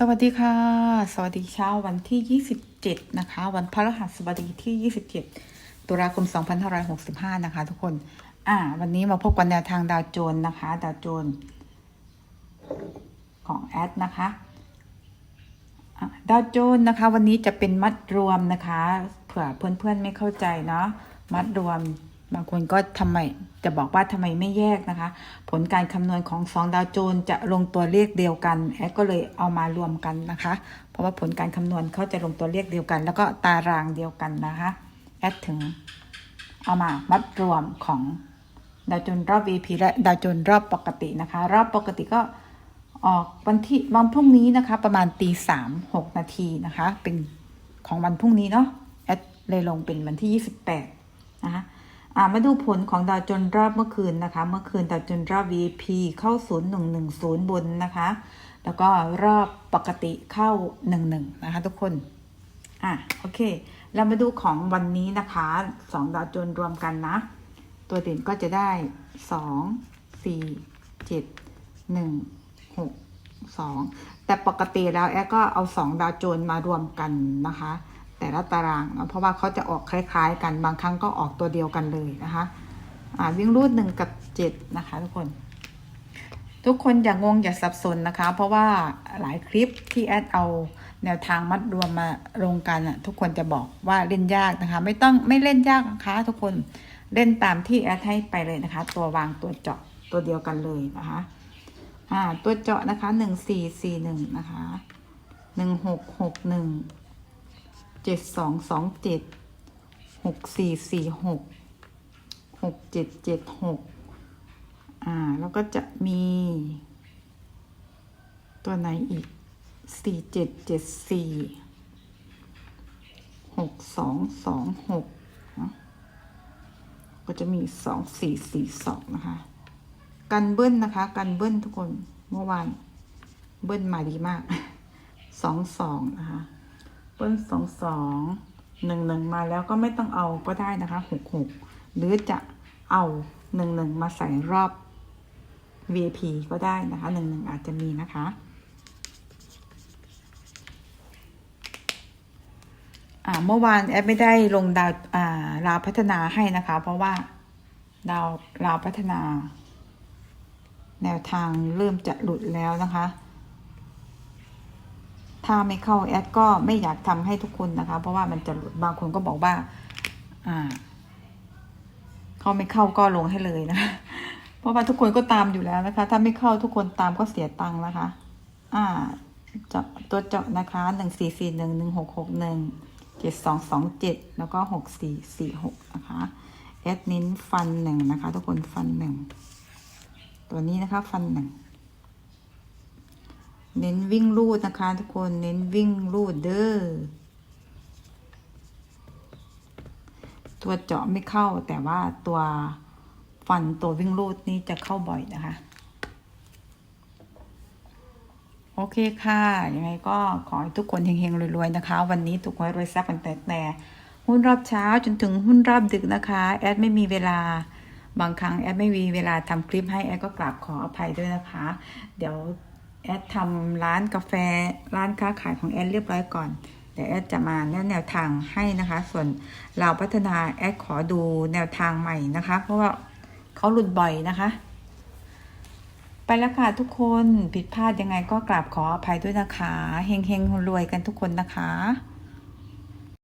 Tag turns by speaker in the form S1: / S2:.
S1: สวัสดีค่ะ สวัสดีเช้าวันที่ 27 นะคะ วันพฤหัสบดีที่ 27 ตุลาคม 2565 นะคะ ทุกคน อ่า วันนี้มาพบกันแนวทางดาวโจน์นะคะ ดาวโจน์ของแอดนะคะ ดาวโจน์นะคะ วันนี้จะเป็นมัดรวมนะคะ เผื่อเพื่อนๆไม่เข้าใจเนาะ มัดรวม บางคนก็ทำไมจะบอกว่าทำไมไม่แยกนะคะ ผลการคำนวณของสองดาวโจนจะลงตัวเลขเดียวกันแอดก็เลยเอามารวมกันนะคะ เพราะว่าผลการคำนวณเขาจะลงตัวเลขเดียวกัน แล้วก็ตารางเดียวกันนะคะแอดถึงเอามามัดรวมของดาวโจนรอบ VP และดาวโจนรอบปกตินะคะ รอบปกติก็ออกวันที่วันพรุ่งนี้นะคะ ประมาณตีสามหกนาทีนะคะ เป็นของวันพรุ่งนี้เนาะแอดเลยลงเป็นวันที่ยี่สิบแปดนะคะ มาดูผลของดาวจนรอบเมื่อคืนนะคะ เมื่อคืนดาวจนรอบ VP เข้าศูนย์หนึ่งหนึ่งศูนย์บนนะคะ แล้วก็รอบปกติเข้าหนึ่งหนึ่งนะคะ ทุกคน อะโอเค เรามาดูของวันนี้นะคะสองดาวจนรวมกันนะ ตัวเด่นก็จะได้สองสี่เจ็ดหนึ่งหกสองแต่ปกติแล้วแอก็เอาสองดาวโจนมารวมกันนะคะ แต่ละตารางเนะเพราะว่าเขาจะออกคล้ายๆ กันบางครั้งก็ออกตัวเดียวกันเลยนะคะอ่าวิ่งรูดหนึ่งกับเจ็ดนะคะทุกคน ทุกคนอย่างงอย่าสับสนนะคะ เพราะว่าหลายคลิปที่แอดเอาแนวทางมัดรวมมาลงกันอะทุกคนจะบอกว่าเล่นยากนะคะ ไม่ต้องไม่เล่นยากนะคะทุกคนเล่นตามที่แอดให้ไปเลยนะคะ ตัววางตัวเจาะตัวเดียวกันเลยนะคะอ่าตัวเจาะนะคะหนึ่งสี่สี่หนึ่งนะคะหนึ่งหกหกหนึ่ง เจ็ดสองสองเจ็ดหกสี่สี่หกหกเจ็ดเจ็ดหกอ่า แล้วก็จะมี ตัวไหนอีกสี่เจ็ดเจ็ดสี่หกสองสองหกก็จะมีสองสี่สี่สองนะคะ กันเบิ้ลนะคะ กันเบิ้ลทุกคนเมื่อวานเบิ้ลมาดีมากสองสองนะคะ เบิ้ลสองสองหนึ่งหนึ่งมาแล้วก็ไม่ต้องเอาก็ได้นะคะหกหกหรือจะเอาหนึ่งหนึ่งมาใส่รอบ VIP ก็ได้นะคะหนึ่งหนึ่งอาจจะมีนะคะเมื่อวานแอดไม่ได้ลงดาวลาวพัฒนาให้นะคะ เพราะว่าดาวลาวพัฒนา แนวทางเริ่มจะหลุดแล้วนะคะ ถ้าไม่เข้าแอดก็ไม่อยากทำให้ทุกคนนะคะ เพราะว่ามันจะหลุดบางคนก็บอกว่า อ่า เขาไม่เข้าก็ลงให้เลยนะคะเพราะว่าทุกคนก็ตามอยู่แล้วนะคะ ถ้าไม่เข้าทุกคนตามก็เสียตังค์นะคะ อ่าเจาะตัวเจาะนะคะหนึ่งสี่สี่หนึ่งหนึ่งหกหกหนึ่งเจ็ดสองสองเจ็ดแล้วก็หกสี่สี่หกนะคะแอดนิ้นฟันหนึ่งนะคะ ทุกคนฟันหนึ่งตัวนี้นะคะ ฟันหนึ่ง เน้นวิ่งลูดนะคะทุกคนเน้นวิ่งลูดเด้อตัวเจาะไม่เข้าแต่ว่าตัวฟันตัววิ่งรูดนี่จะเข้าบ่อยนะคะ โอเคค่ะยังไงก็ขอให้ทุกคนเฮงๆรวยๆนะคะ วันนี้ถูกหวยรวยแซ่บกันแต่แต่หุ้นรอบเช้าจนถึงหุ้นรอบดึกนะคะ แอดไม่มีเวลาบางครั้งแอดไม่มีเวลาทำคลิปให้แอดก็กราบขออภัยด้วยนะคะ เดี๋ยว แอดทำร้านกาแฟร้านค้าขายของแอดเรียบร้อยก่อนเดี๋ยวแอดจะมาแนะแนวทางให้นะคะ ส่วนเราพัฒนาแอดขอดูแนวทางใหม่นะคะ เพราะว่าเขาหลุดบ่อยนะคะ ไปแล้วค่ะทุกคนผิดพลาดยังไงก็กราบขออภัยด้วยนะคะเฮงเฮงรวยกันทุกคนนะคะ